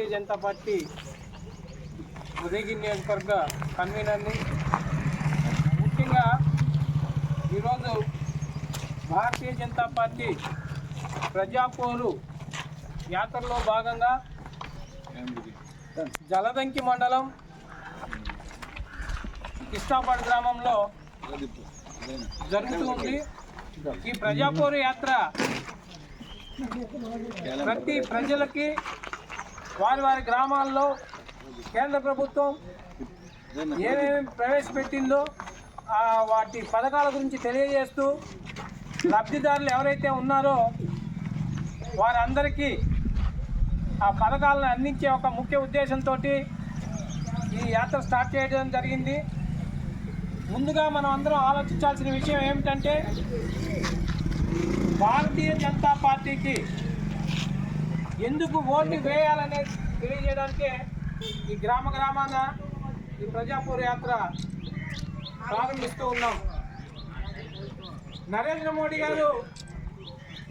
Bharatiya Janata party Udayagiri నియోజకవర్గ కన్వీనర్ని. ముఖ్యంగా ఈరోజు భారతీయ జనతా పార్టీ ప్రజాపోరు యాత్రలో భాగంగా జలదంకి మండలం కిష్టాపాడు గ్రామంలో జరుగుతుంది. ఈ ప్రజాపోరు యాత్ర ప్రతి ప్రజలకి వారి వారి గ్రామాల్లో కేంద్ర ప్రభుత్వం ఏమేమి ప్రవేశపెట్టిందో వాటి పథకాల గురించి తెలియజేస్తూ లబ్ధిదారులు ఎవరైతే ఉన్నారో వారందరికీ ఆ పథకాలను అందించే ఒక ముఖ్య ఉద్దేశంతో ఈ యాత్ర స్టార్ట్ చేయడం జరిగింది. ముందుగా మనం అందరం ఆలోచించాల్సిన విషయం ఏమిటంటే భారతీయ జనతా పార్టీకి ఎందుకు ఓట్లు వేయాలనేది తెలియజేయడానికే ఈ గ్రామ గ్రామాన ఈ ప్రజాపూర్ యాత్ర ప్రారంభిస్తూ ఉన్నాం. నరేంద్ర మోడీ గారు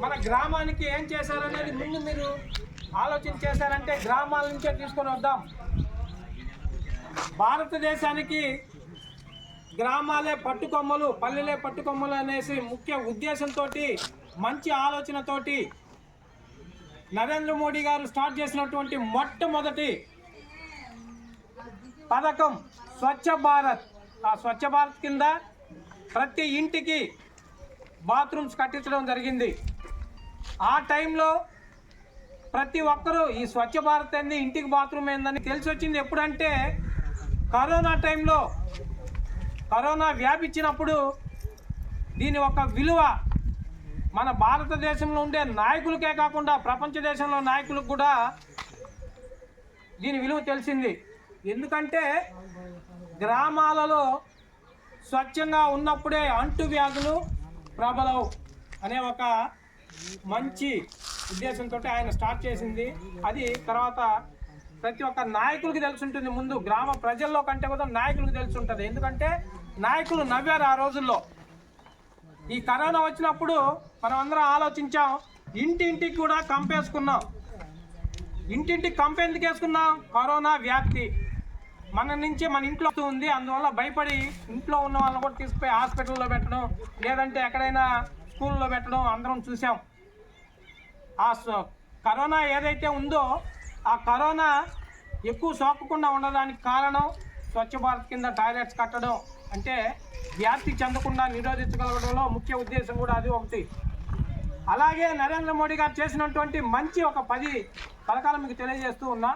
మన గ్రామానికి ఏం చేశారనేది ముందు మీరు ఆలోచన చేశారంటే గ్రామాల నుంచే తీసుకొని వద్దాం. భారతదేశానికి గ్రామాలే పట్టుకొమ్మలు పల్లెలే పట్టుకొమ్మలు అనేసి ముఖ్య ఉద్దేశంతో మంచి ఆలోచనతోటి నరేంద్ర మోడీ గారు స్టార్ట్ చేసినటువంటి మొట్టమొదటి పథకం స్వచ్ఛ భారత్. ఆ స్వచ్ఛ భారత్ కింద ప్రతి ఇంటికి బాత్రూమ్స్ కట్టించడం జరిగింది. ఆ టైంలో ప్రతి ఒక్కరూ ఈ స్వచ్ఛ భారత్ అనేది ఇంటికి బాత్రూమ్ ఏందని తెలిసి వచ్చింది ఎప్పుడంటే కరోనా టైంలో కరోనా వ్యాపించినప్పుడు దీని ఒక విలువ మన భారతదేశంలో ఉండే నాయకులకే కాకుండా ప్రపంచ దేశంలో నాయకులకు కూడా దీని విలువ తెలిసింది. ఎందుకంటే గ్రామాలలో స్వచ్ఛంగా ఉన్నప్పుడే అంటువ్యాధులు ప్రబలవు అనే ఒక మంచి ఉద్దేశంతో ఆయన స్టార్ట్ చేసింది. అది తర్వాత ప్రతి ఒక్క నాయకులకి తెలిసి ఉంటుంది ముందు గ్రామ ప్రజల్లో కంటే కూడా నాయకులకు తెలిసి ఉంటుంది ఎందుకంటే నాయకులు నవ్వారు ఆ రోజుల్లో. ఈ కరోనా వచ్చినప్పుడు మనం అందరం ఆలోచించాం ఇంటింటికి కూడా కంపేసుకున్నాం ఇంటింటికి కంప ఎందుకు వేసుకున్నాం? కరోనా వ్యాప్తి. మన నుంచి మన ఇంట్లో ఉంది అందువల్ల భయపడి ఇంట్లో ఉన్న వాళ్ళని కూడా తీసుకుపోయి హాస్పిటల్లో పెట్టడం లేదంటే ఎక్కడైనా స్కూల్లో పెట్టడం అందరం చూసాం. ఆ కరోనా ఏదైతే ఉందో ఆ కరోనా ఎక్కువ సోకకుండా ఉండడానికి కారణం స్వచ్ఛ భారత్ కింద టాయిలెట్స్ కట్టడం అంటే వ్యాప్తి చెందకుండా నిరోధించగలగడంలో ముఖ్య ఉద్దేశం కూడా అది ఒకటి. అలాగే నరేంద్ర మోడీ గారు చేసినటువంటి మంచి ఒక పది పథకాలు మీకు తెలియజేస్తూ ఉన్నా.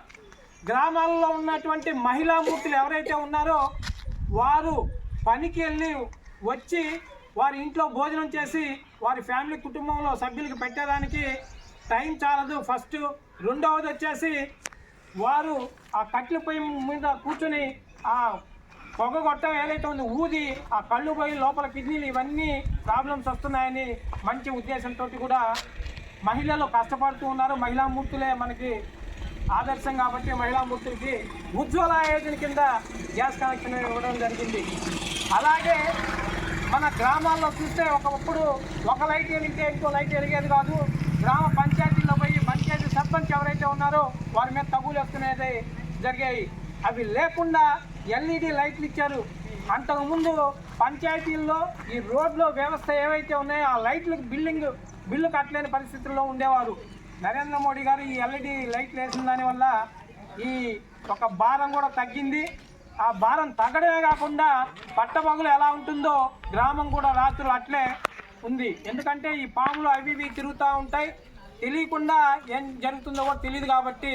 గ్రామాల్లో ఉన్నటువంటి మహిళా మూర్తులు ఎవరైతే ఉన్నారో వారు పనికి వెళ్ళి వచ్చి వారి ఇంట్లో భోజనం చేసి వారి ఫ్యామిలీ కుటుంబంలో సభ్యులకు పెట్టేదానికి టైం చాలదు. ఫస్ట్ రెండవది వచ్చేసి వారు ఆ కట్టెల పొయ్యి మీద కూర్చొని ఆ పొగ గొట్టం ఏదైతే ఉందో ఊది ఆ కళ్ళు పోయి లోపల కిడ్నీలు ఇవన్నీ ప్రాబ్లమ్స్ వస్తున్నాయని మంచి ఉద్దేశంతో కూడా మహిళలు కష్టపడుతూ ఉన్నారు. మహిళా మూర్తులే మనకి ఆదర్శం కాబట్టి మహిళా మూర్తులకి ఉజ్వల యోజన కింద గ్యాస్ కనెక్షన్ ఇవ్వడం జరిగింది. అలాగే మన గ్రామాల్లో చూస్తే ఒకప్పుడు ఒక లైట్ వెలిగితే ఇంకో లైట్ వెలిగేది కాదు. గ్రామ పంచాయతీల్లో పోయి పంచాయతీ సర్పంచ్ ఎవరైతే ఉన్నారో వారి మీద తగులు వస్తున్నది జరిగాయి. అవి లేకుండా ఎల్ఈడి లైట్లు ఇచ్చారు. అంతకుముందు పంచాయతీల్లో ఈ రోడ్లో వ్యవస్థ ఏవైతే ఉన్నాయో ఆ లైట్లకు బిల్డింగ్ బిల్లు కట్టలేని పరిస్థితుల్లో ఉండేవారు. నరేంద్ర మోడీ గారు ఈ ఎల్ఈడి లైట్లు వేసిన దానివల్ల ఈ ఒక భారం కూడా తగ్గింది. ఆ భారం తగ్గడమే కాకుండా పట్టపగులు ఎలా ఉంటుందో గ్రామం కూడా రాత్రులు అట్లే ఉంది. ఎందుకంటే ఈ పాములు అవి ఇవి తిరుగుతూ ఉంటాయి. తెలియకుండా ఏం జరుగుతుందో కూడా తెలియదు కాబట్టి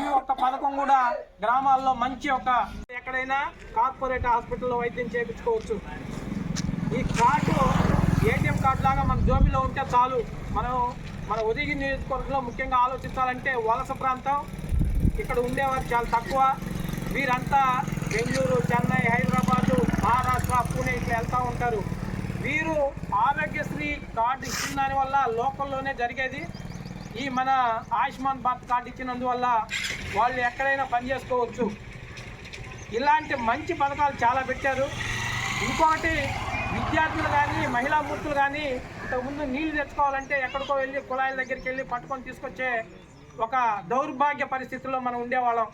ఈ ఒక్క పథకం కూడా గ్రామాల్లో మంచి ఒక ఎక్కడైనా కార్పొరేట్ హాస్పిటల్లో వైద్యం చేయించుకోవచ్చు. ఈ కార్డు ఏటీఎం కార్డు లాగా మన జోబిలో ఉంటే చాలు. మనం మన ఉదయగిరి నియోజకవర్గంలో ముఖ్యంగా ఆలోచించాలంటే వలస ప్రాంతం. ఇక్కడ ఉండేవారు చాలా తక్కువ. వీరంతా బెంగళూరు చెన్నై హైదరాబాదు మహారాష్ట్ర పూణే ఇట్లా వెళ్తూ ఉంటారు. వీరు ఆరోగ్యశ్రీ కార్డు ఇచ్చిన దానివల్ల లోకల్లోనే జరిగేది. ఈ మన ఆయుష్మాన్ భారత్ కార్డు ఇచ్చినందువల్ల వాళ్ళు ఎక్కడైనా పని చేసుకోవచ్చు. ఇలాంటి మంచి పథకాలు చాలా పెట్టారు. ఇంకొకటి విద్యార్థులు కానీ మహిళా మూర్తులు కానీ ఇంతకుముందు నీళ్ళు తెచ్చుకోవాలంటే ఎక్కడికో వెళ్ళి కుళాయిల దగ్గరికి వెళ్ళి పట్టుకొని తీసుకొచ్చే ఒక దౌర్భాగ్య పరిస్థితుల్లో మనం ఉండేవాళ్ళం.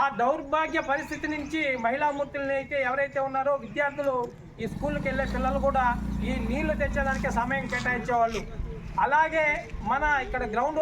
ఆ దౌర్భాగ్య పరిస్థితి నుంచి మహిళా మూర్తులని అయితే ఎవరైతే ఉన్నారో విద్యార్థులు ఈ స్కూల్కి వెళ్ళే పిల్లలు కూడా ఈ నీళ్ళు తెచ్చేదానికి సమయం కేటాయించేవాళ్ళు. అలాగే మన ఇక్కడ గ్రౌండ్